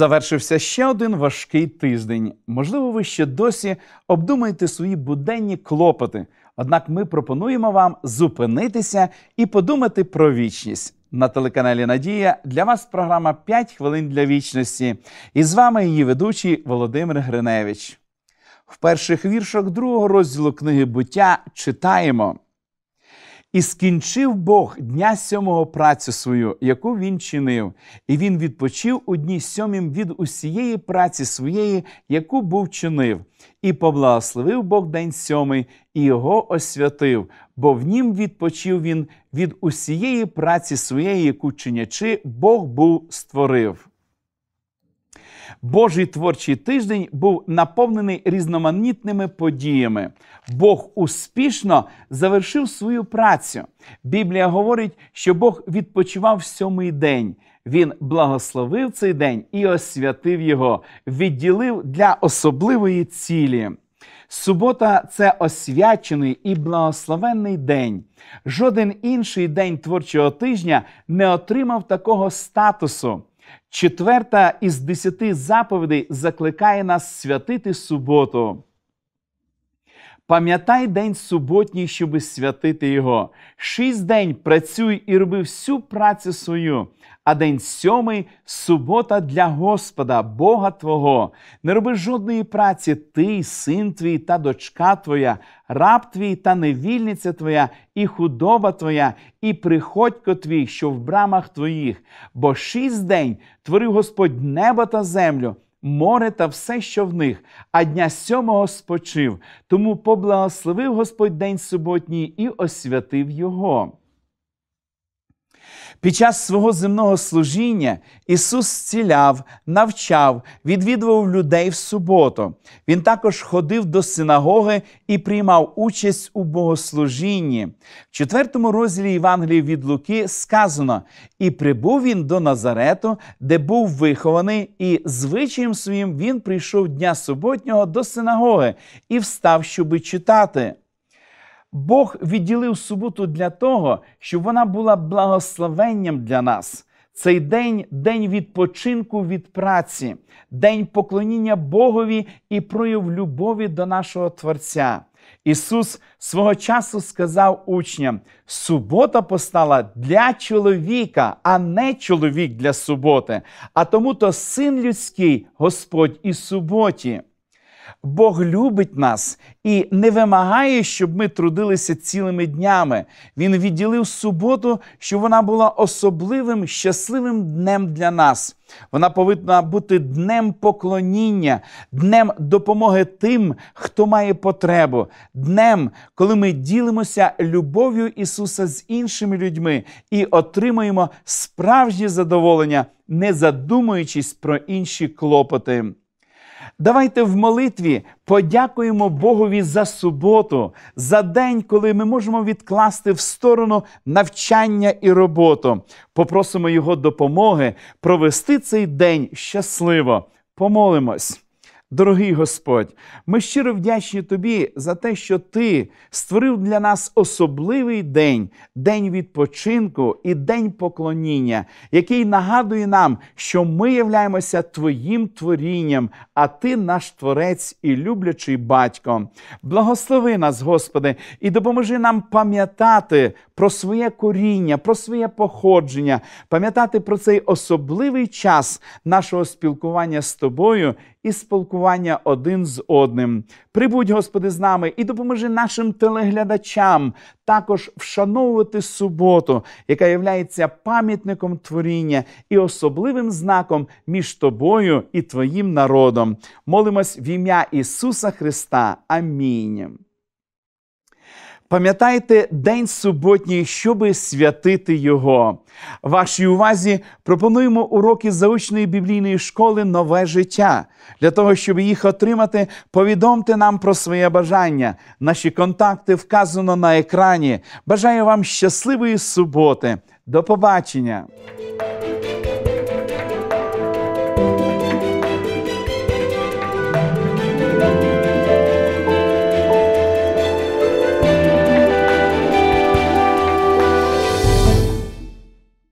Завершився ще один важкий тиждень. Можливо, ви ще досі обдумаєте свої буденні клопоти. Однак ми пропонуємо вам зупинитися і подумати про вічність. На телеканалі Надія для вас програма «5 хвилин для вічності. І з вами її ведучий Володимир Гриневич. В перших віршах другого розділу книги буття читаємо. І скінчив Бог дня сьомого працю свою, яку він чинив, і він відпочив у дні сьомім від усієї праці своєї, яку був чинив, і поблагословив Бог день сьомий, і його освятив, бо в нім відпочив він від усієї праці своєї, яку чинячи, Бог був створив. Божий творчий тиждень був наповнений різноманітними подіями. Бог успішно завершив свою працю. Біблія говорить, що Бог відпочивав сьомий день. Він благословив цей день і освятив його, відділив для особливої цілі. Субота це освячений і благословенний день. Жоден інший день творчого тижня не отримав такого статусу. Четверта із десяти заповідей закликає нас святити суботу. Пам'ятай день суботній, щоби святити його. Шість день працюй і роби всю працю свою, а день сьомий субота для Господа, Бога Твого. Не роби жодної праці, ти, син твій та дочка твоя, раб твій та невільниця твоя, і худоба твоя, і приходько твій, що в брамах твоїх. Бо шість день творив Господь небо та землю море та все, що в них, а дня сьомого спочив. Тому поблагословив Господь день суботній і освятив його. Під час свого земного служіння Ісус зціляв, навчав, відвідував людей в суботу. Він також ходив до синагоги і приймав участь у богослужінні. В четвертому розділі Євангелії від Луки сказано: і прибув він до Назарету, де був вихований, і звичаєм своїм він прийшов дня суботнього до синагоги і встав, щоби читати. Бог відділив суботу для того, щоб вона була благословенням для нас. Цей день день відпочинку від праці, день поклоніння Богові і прояв любові до нашого Творця. Ісус свого часу сказав учням: субота постала для чоловіка, а не чоловік для суботи. А тому то син людський, Господь і суботі. Бог любить нас і не вимагає, щоб ми трудилися цілими днями. Він відділив суботу, щоб вона була особливим щасливим днем для нас. Вона повинна бути днем поклоніння, днем допомоги тим, хто має потребу, днем, коли ми ділимося любов'ю Ісуса з іншими людьми і отримуємо справжнє задоволення, не задумуючись про інші клопоти. Давайте в молитві подякуємо Богові за суботу, за день, коли ми можемо відкласти в сторону навчання і роботу. Попросимо Його допомоги провести цей день щасливо. Помолимось. Дорогий Господь, ми щиро вдячні Тобі за те, що Ти створив для нас особливий день, день відпочинку і день поклоніння, який нагадує нам, що ми являємося Твоїм творінням, а Ти наш Творець і люблячий батько. Благослови нас, Господи, і допоможи нам пам'ятати про своє коріння, про своє походження, пам'ятати про цей особливий час нашого спілкування з тобою і спілкування один з одним. Прибудь, Господи, з нами і допоможи нашим телеглядачам також вшановувати суботу, яка є пам'ятником творіння і особливим знаком між тобою і Твоїм народом. Молимось в ім'я Ісуса Христа. Амінь. Пам'ятайте день суботній, щоби святити Його. Вашій увазі пропонуємо уроки заочної біблійної школи Нове життя. Для того, щоб їх отримати, повідомте нам про своє бажання. Наші контакти вказано на екрані. Бажаю вам щасливої суботи. До побачення!